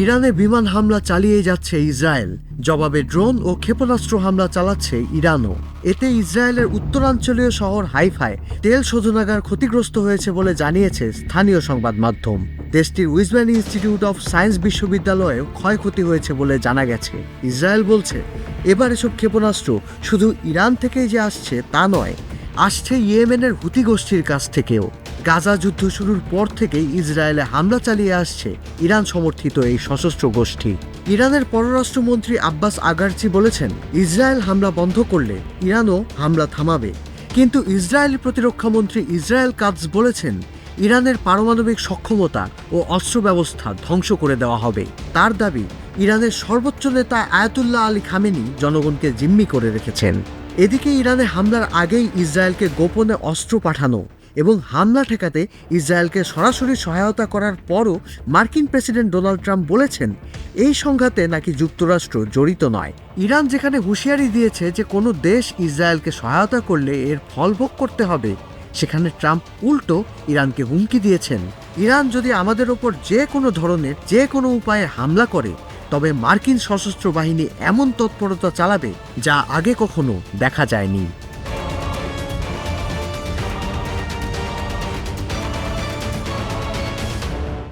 ইরানে বিমান হামলা চালিয়ে যাচ্ছে ইসরায়েল। জবাবে ড্রোন ও ক্ষেপণাস্ত্র হামলা চালাচ্ছে ইরানও। এতে ইসরায়েলের উত্তরাঞ্চলীয় শহর হাইফায় তেল শোধনাগার ক্ষতিগ্রস্ত হয়েছে বলে জানিয়েছে স্থানীয় সংবাদ মাধ্যম। দেশটির উইজম্যান ইনস্টিটিউট অফ সায়েন্স বিশ্ববিদ্যালয়েও ক্ষয়ক্ষতি হয়েছে বলে জানা গেছে। ইসরায়েল বলছে, এবার এসব ক্ষেপণাস্ত্র শুধু ইরান থেকেই যে আসছে তা নয়, আসছে ইয়েমেনের হুতি গোষ্ঠীর কাছ থেকেও। গাজা যুদ্ধ শুরুর পর থেকেই ইসরায়েলে হামলা চালিয়ে আসছে ইরান সমর্থিত এই সশস্ত্র গোষ্ঠী। ইরানের পররাষ্ট্রমন্ত্রী আব্বাস আগারচি বলেছেন, ইসরায়েল হামলা বন্ধ করলে ইরানও হামলা থামাবে। কিন্তু ইসরায়েলি প্রতিরক্ষামন্ত্রী ইসরায়েল কাজ বলেছেন, ইরানের পারমাণবিক সক্ষমতা ও অস্ত্র ব্যবস্থা ধ্বংস করে দেওয়া হবে। তার দাবি, ইরানের সর্বোচ্চ নেতা আয়াতুল্লাহ আলী খামেনি জনগণকে জিম্মি করে রেখেছেন। এদিকে ইরানে হামলার আগেই ইসরায়েলকে গোপনে অস্ত্র পাঠানো এবং হামলা ঠেকাতে ইসরায়েলকে সরাসরি সহায়তা করার পরও মার্কিন প্রেসিডেন্ট ডোনাল্ড ট্রাম্প বলেছেন, এই সংঘাতে নাকি যুক্তরাষ্ট্র জড়িত নয়। ইরান যেখানে হুঁশিয়ারি দিয়েছে যে কোনো দেশ ইসরায়েলকে সহায়তা করলে এর ফল ভোগ করতে হবে, সেখানে ট্রাম্প উল্টো ইরানকে হুমকি দিয়েছেন। ইরান যদি আমাদের ওপর যে কোনো ধরনের, যে কোনো উপায়ে হামলা করে, তবে মার্কিন সশস্ত্র বাহিনী এমন তৎপরতা চালাবে যা আগে কখনো দেখা যায়নি।